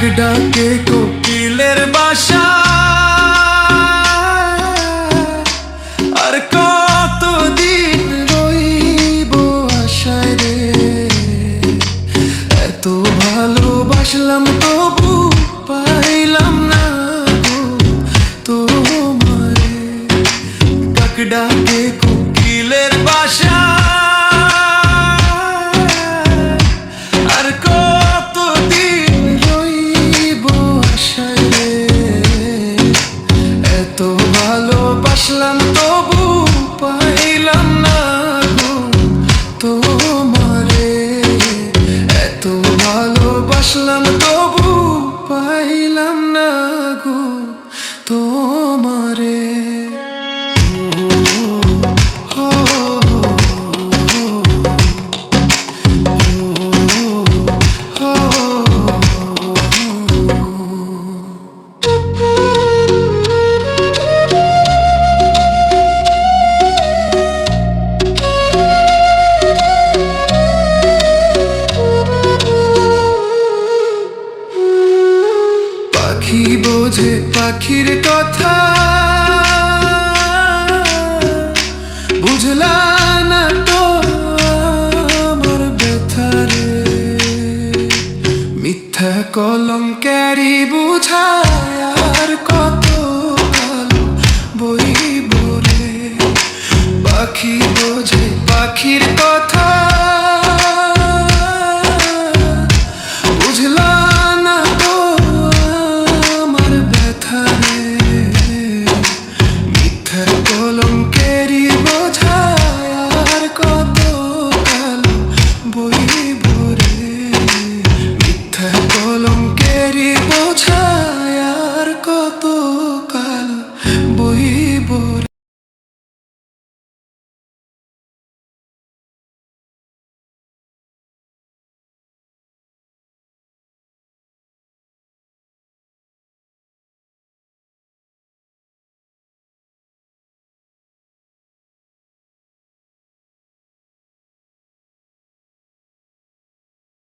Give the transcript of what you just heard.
কাক ডাকে কোকিলের বাসা। আর কতদিন রইব আশায় রে? এত ভালোবাসলাম তবু পাইলাম না তোমারে কাক ডাকে কোকিলের বাসা। ভালোবাসলাম তবু পাইলাম না গো তোমারে। এত ভালোবাসলাম বোঝে পাখির কথা। বুঝলা না তো আমার ব্যথারে মিথ্যা কলম ক্যারি বুঝায় কত বই বলে পাখি বোঝে পাখির কথা। got